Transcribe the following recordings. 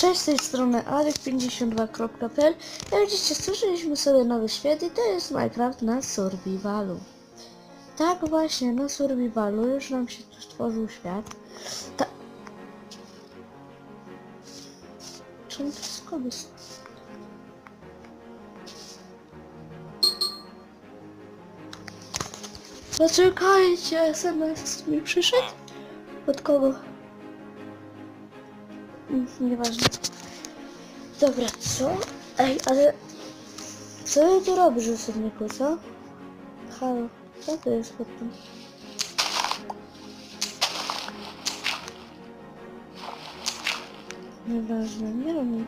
Cześć z tej strony Arek52.pl Jak widzicie, stworzyliśmy sobie nowy świat i to jest Minecraft na survivalu. Tak właśnie, na survivalu już nam się tu stworzył świat. Ta... Czemu to jest? Poczekajcie, SMS mi przyszedł? Od kogo? Nieważne. Dobra, co? Ej, ale... Co ty robisz, osobniku, co? Halo, co to jest pod tym? Nieważne, nie robię.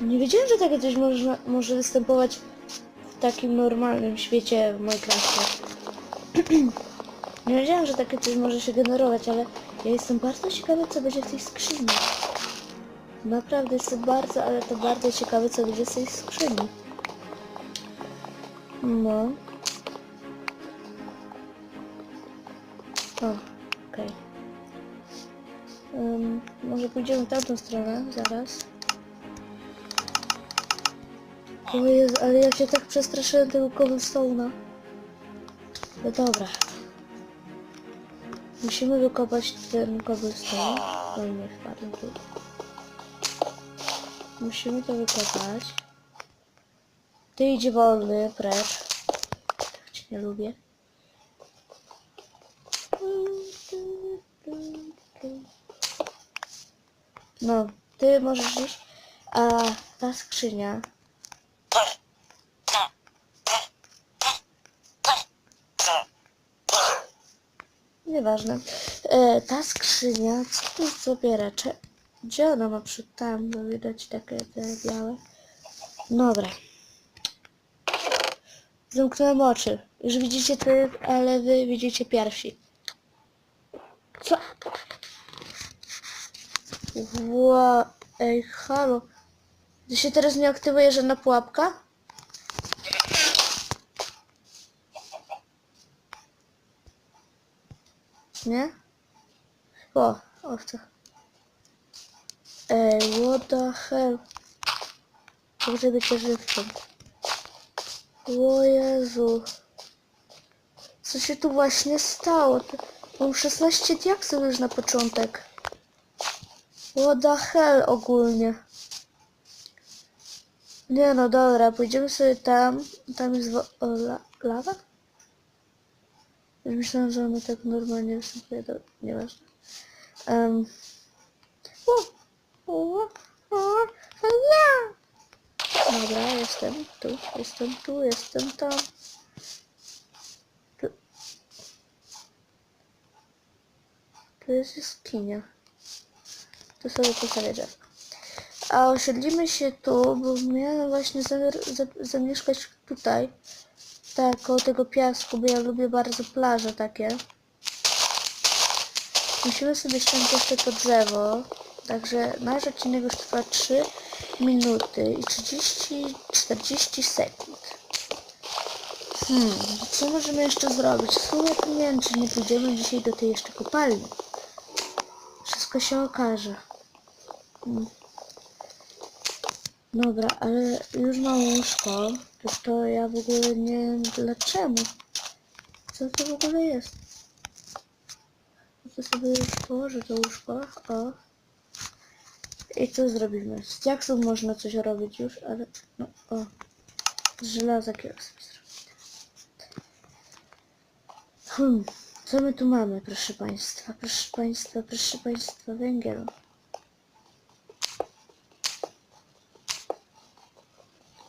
Nie wiedziałem, że takie coś może występować w takim normalnym świecie w Minecrafcie. Nie wiedziałem, że takie coś może się generować, ale ja jestem bardzo ciekawy, co będzie w tej skrzyni. Naprawdę jestem bardzo, ale to bardzo ciekawy, co będzie w tej skrzyni. No. O, okej. Ym, może pójdziemy w tamtą stronę, zaraz. O Jezu, ale ja się tak przestraszyłem tego cobblestone'a. No dobra. Musimy wykopać ten cobblestone. No nie wpadłem tu. Musimy to wykopać. Ty idź wolny, precz. Tak cię nie lubię. No, ty możesz iść. A ta skrzynia Nieważne. E, ta skrzynia, co tu zabiera? Gdzie ona ma przed tam? Bo widać takie te białe. Dobra. Zamknąłem oczy. Już widzicie ty, ale wy widzicie pierwsi. Co? Ła, ej, halo. Czy się teraz nie aktywuje żadna pułapka? Nie? O, owca. Ej, what the hell? Dobrze być żywcem. O Jezu. Co się tu właśnie stało? Mam 16 diaksów już na początek. What the hell ogólnie. Nie no dobra, pójdziemy sobie tam. Tam jest wo- o, la lawa? Już że ona tak normalnie występuje, to nieważne. Um. Dobra, jestem tu, jestem tu, jestem tam. Tu, tu jest jaskinia. Tu sobie postawię drzewko. A osiedlimy się tu, bo miałem właśnie zamieszkać tutaj. Tak, koło tego piasku, bo ja lubię bardzo plaże takie. Musimy sobie ściągnąć jeszcze to drzewo. Także nasz odcinek już trwa 3 minuty i 30, 40 sekund. Hmm, co możemy jeszcze zrobić? To nie wiem, czy nie pójdziemy dzisiaj do tej jeszcze kopalni. Wszystko się okaże. Hmm. Dobra, ale już mam łóżko. To, to ja w ogóle nie wiem dlaczego. Co to w ogóle jest? To sobie już położę to łóżko. O. I co zrobimy? Z diaksów można coś robić już, ale no o. Z żelaza zrobić. Hmm. Co my tu mamy, proszę państwa? Proszę państwa, proszę państwa, węgiel.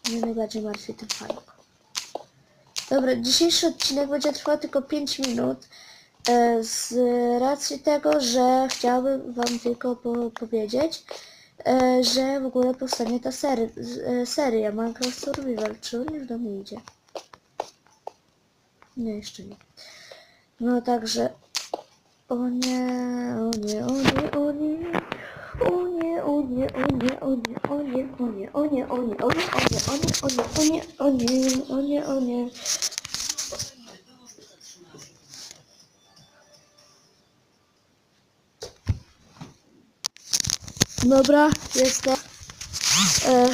Mnie najbardziej martwi ten falok. Dobra, dzisiejszy odcinek będzie trwał tylko 5 minut. E, z racji tego, że chciałabym wam tylko po powiedzieć, e, że w ogóle powstanie ta sery, e, seria Minecraft Survival. Czy on już do mnie idzie? Nie, jeszcze nie. No także... O nie, o nie, o nie, o nie. O nie, o nie, o nie, o nie, o nie, o nie, o nie, o nie, o nie, o nie, o nie, o nie, o nie, o nie, o nie. Dobra, jest to. E,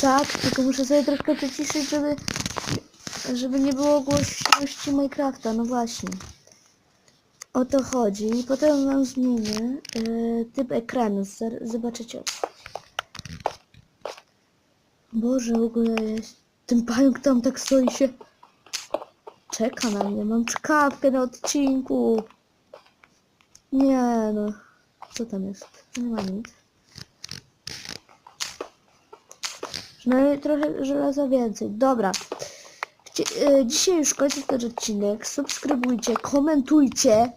tak, tylko muszę sobie troszkę przyciszyć, żeby, żeby nie było głośności Minecrafta, no właśnie. O to chodzi. I potem wam zmienię e, typ ekranu. Zobaczycie. Boże, w ogóle jest. Ten pająk tam tak stoi się. Czeka na mnie. Mam czkawkę na odcinku. Nie no. Co tam jest? Nie ma nic. Przynajmniej trochę żelaza więcej. Dobra. E, Dzisiaj już kończę ten odcinek. Subskrybujcie, komentujcie.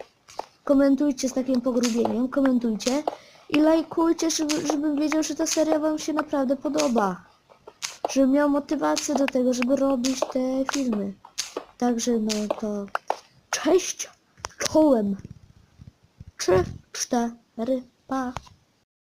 Komentujcie z takim pogrubieniem, komentujcie. I lajkujcie, żeby, żebym wiedział, że ta seria wam się naprawdę podoba. Żebym miał motywację do tego, żeby robić te filmy. Także no to cześć czołem. Trzy, cztery, pa.